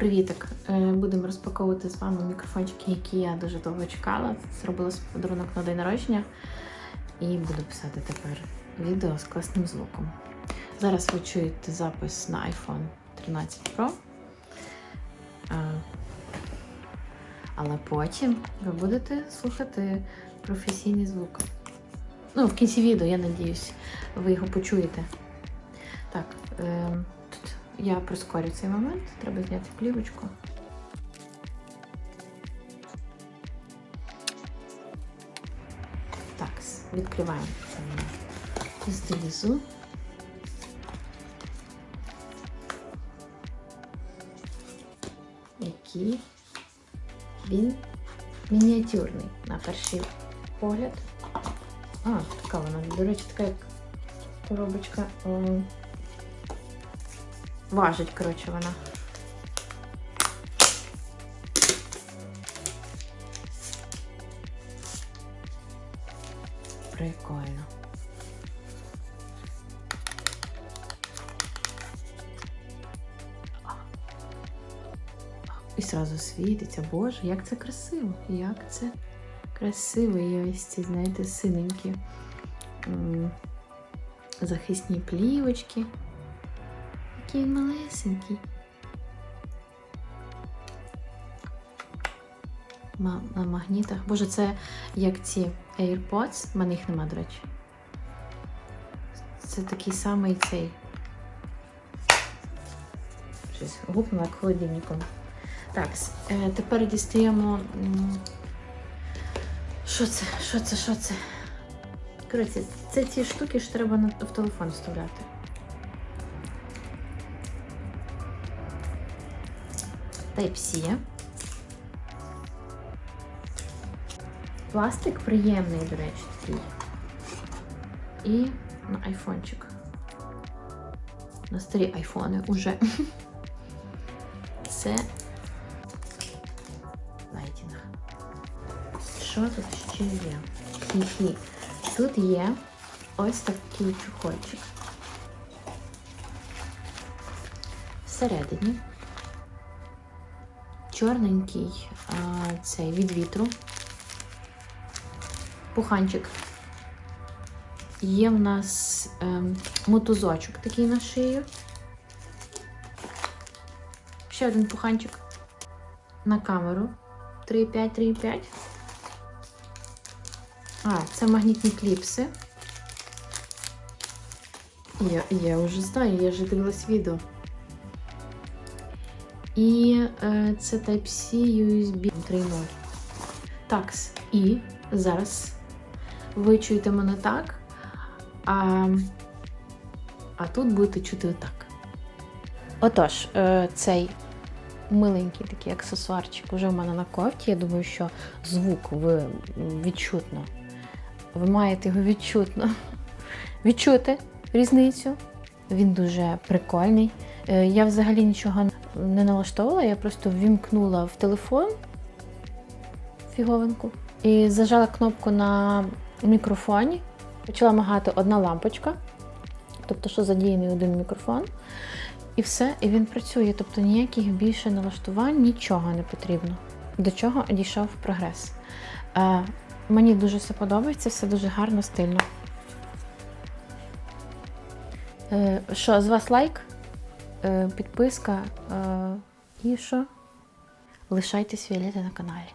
Привітик! Е, Будемо розпаковувати з вами мікрофончики, які я дуже довго чекала. Зробила подарунок на день народження і буду писати тепер відео з класним звуком. Зараз ви чуєте запис на iPhone 13 Pro. Але потім ви будете слухати професійний звук. Ну, в кінці відео, я надіюсь, ви його почуєте. Так, е, я прискорю цей момент. Треба зняти плівочку. Так, відкриваємо це знизу. Який він мініатюрний на перший погляд. А, така вона, до речі, така як коробочка. Важить, коротше, вона. Прикольно. І сразу світиться. Боже, як це красиво! Як це красиво! І ось ці, знаєте, синенькі захисні плівочки. Він малесенький. На магнітах. Боже, це як ці AirPods. У мене їх нема, до речі. Це такий самий цей. Щось гупнула як холодильником. Так, е, тепер дістаємо. Що це? Що це? Що це? Коротше, це ті штуки, що треба в телефон вставляти. Type-C. Пластик приємний, до речі, такий. І на айфончик. На старі айфони уже. Це лайтінг. Що тут ще є? Хі-хі. Тут є ось такий чухольчик. Всередині чорненький цей від вітру. Пуханчик. Є в нас ем, мотузочок такий на шию. Ще один пуханчик на камеру. 3,5, 3,5. А, це магнітні кліпси. Я, я вже знаю, я вже дивилась відео. І е, це Type-C USB 3.0. Так, і зараз ви чуєте мене так, а, а тут будете чути отак. Отож, е, цей миленький такий аксесуарчик вже в мене на кофті. Я думаю, що звук ви відчутно. Ви маєте його відчутно відчути різницю. Він дуже прикольний. Е, Я взагалі нічого не налаштовувала, я просто ввімкнула в телефон фіговинку і зажала кнопку на мікрофоні. Почала мигати одна лампочка, тобто, що задіяний один мікрофон. І все, і він працює. Тобто ніяких більше налаштувань, нічого не потрібно. До чого дійшов прогрес. Е, мені дуже все подобається, все дуже гарно, стильно. Е, що, з вас лайк, підписка е, і що? Лишайтесь Віолети на каналі.